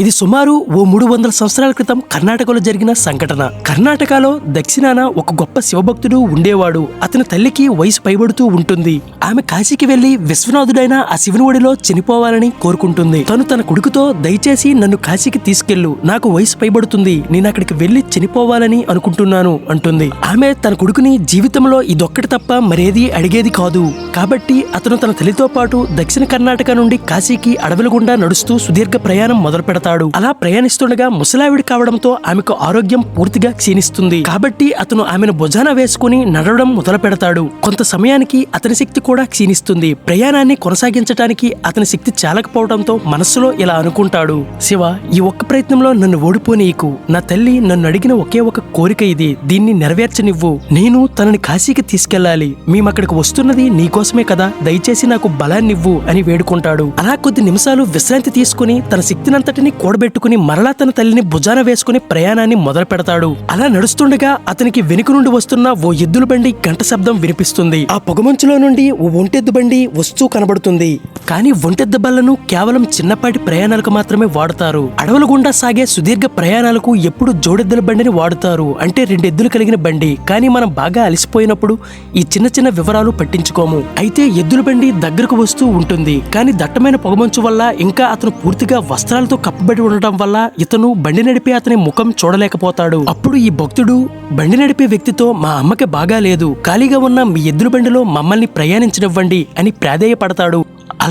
ఇది సుమారు ఓ మూడు వందల సంవత్సరాల క్రితం కర్ణాటకలో జరిగిన సంఘటన. కర్ణాటకలో దక్షిణాన ఒక గొప్ప శివభక్తుడు ఉండేవాడు. అతని తల్లికి వయసు పైబడుతూ ఉంటుంది. ఆమె కాశీకి వెళ్ళి విశ్వనాథుడైన ఆ శివుని ఒడిలో చనిపోవాలని కోరుకుంటుంది. తను తన కొడుకుతో దయచేసి నన్ను కాశీకి తీసుకెళ్ళు. నాకు వయసు పైబడుతుంది. నేను అక్కడికి వెళ్ళి చనిపోవాలని అనుకుంటున్నాను అంటుంది. ఆమె తన కొడుకుని జీవితంలో ఇదొక్కటి తప్ప మరేది అడిగేది కాదు. కాబట్టి అతను తన తల్లితో పాటు దక్షిణ కర్ణాటక నుండి కాశీకి అడవుల గుండా నడుస్తూ సుదీర్ఘ ప్రయాణం మొదలు పెడతాడు అలా ప్రయాణిస్తుండగా ముసలావిడి కావడంతో ఆమెకు ఆరోగ్యం పూర్తిగా క్షీణిస్తుంది. కాబట్టి అతను ఆమెను భుజాన వేసుకుని నడవడం మొదలు పెడతాడు కొంత సమయానికి అతని శక్తి కూడా క్షీణిస్తుంది. ప్రయాణాన్ని కొనసాగించడానికి అతని శక్తి చాలకపోవడంతో మనస్సులో ఇలా అనుకుంటాడు. శివ ఈ ఒక్క ప్రయత్నంలో నన్ను ఓడిపోనీయకు. నా తల్లి నన్ను అడిగిన ఒకే ఒక కోరిక ఇది. దీన్ని నెరవేర్చనివ్వు. నేను తనని కాశీకి తీసుకెళ్ళాలి మేమక్కడికి వస్తున్నది నీకోసమే కదా. దయచేసి నాకు బలాన్నివ్వు అని వేడుకుంటాడు. అలా కొద్ది నిమిషాలు విశ్రాంతి తీసుకుని తన శక్తినంతటిని కూడబెట్టుకుని మరలా తన తల్లిని భుజాన వేసుకుని ప్రయాణాన్ని మొదలు పెడతాడు. అలా నడుస్తుండగా అతనికి వెనుక నుండి వస్తున్న ఓ ఎద్దుల బండి గంట శబ్దం వినిపిస్తుంది. ఆ పొగమంచులో నుండి ఓ ఒంటెద్దు బండి వస్తూ కనబడుతుంది. కానీ ఒంటెద్ద బళ్ళను కేవలం చిన్నపాటి ప్రయాణాలకు మాత్రమే వాడతారు. అడవుల గుండా సాగే సుదీర్ఘ ప్రయాణాలకు ఎప్పుడు జోడెద్దుల బండిని వాడుతారు. అంటే రెండు ఎద్దులు కలిగిన బండి. కానీ మనం బాగా అలసిపోయినప్పుడు ఈ చిన్న చిన్న వివరాలు పట్టించుకోము. అయితే ఎద్దుల బండి దగ్గరకు వస్తూ ఉంటుంది. కానీ దట్టమైన పొగమంచు వల్ల ఇంకా అతను పూర్తిగా వస్త్రాలతో కప్పబడి ఉండటం వల్ల ఇతను బండి నడిపే అతని ముఖం చూడలేకపోతాడు. అప్పుడు ఈ భక్తుడు బండి నడిపే వ్యక్తితో మా అమ్మకి బాగా లేదు. ఖాళీగా ఉన్న మీ ఎద్దుల బండిలో మమ్మల్ని ప్రయాణించనివ్వండి అని ప్రాధేయపడతాడు.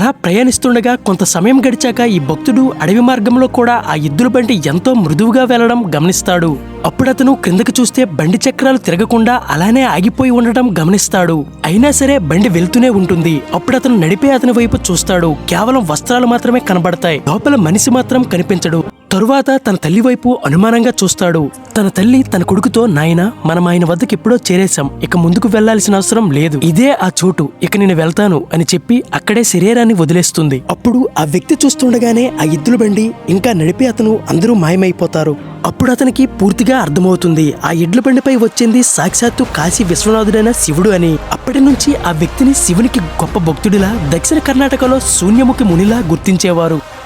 అలా ప్రయాణిస్తుండగా కొంత సమయం గడిచాక ఈ భక్తుడు అడవి మార్గంలో కూడా ఆ ఎద్దుల బండి ఎంతో మృదువుగా వెళ్ళడం గమనిస్తాడు. అప్పుడతను అతను క్రిందకి చూస్తే బండి చక్రాలు తిరగకుండా అలానే ఆగిపోయి ఉండటం గమనిస్తాడు. అయినా సరే బండి వెళ్తూనే ఉంటుంది. అప్పుడతను నడిపే అతని వైపు చూస్తాడు. కేవలం వస్త్రాలు మాత్రమే కనబడతాయి. లోపల మనిషి మాత్రం కనిపించడు. తరువాత తన తల్లి వైపు అనుమానంగా చూస్తాడు. తన తల్లి తన కొడుకుతో నాయన మనం ఆయన వద్దకు ఎప్పుడో చేరేశాం. ఇక ముందుకు వెళ్ళాల్సిన అవసరం లేదు. ఇదే ఆ చోటు. ఇక నేను వెళ్తాను అని చెప్పి అక్కడే శరీరాన్ని వదిలేస్తుంది. అప్పుడు ఆ వ్యక్తి చూస్తుండగానే ఆ ఎద్దుల బండి ఇంకా నడిపే అతను అందరూ మాయమైపోతారు. అప్పుడు అతనికి పూర్తిగా అర్థమవుతుంది. ఆ ఎడ్ల బండిపై వచ్చింది సాక్షాత్తు కాశీ విశ్వనాథుడైన శివుడు అని. అప్పటి నుంచి ఆ వ్యక్తిని శివునికి గొప్ప భక్తుడిలా దక్షిణ కర్ణాటకలో శూన్యముఖి మునిలా గుర్తించేవారు.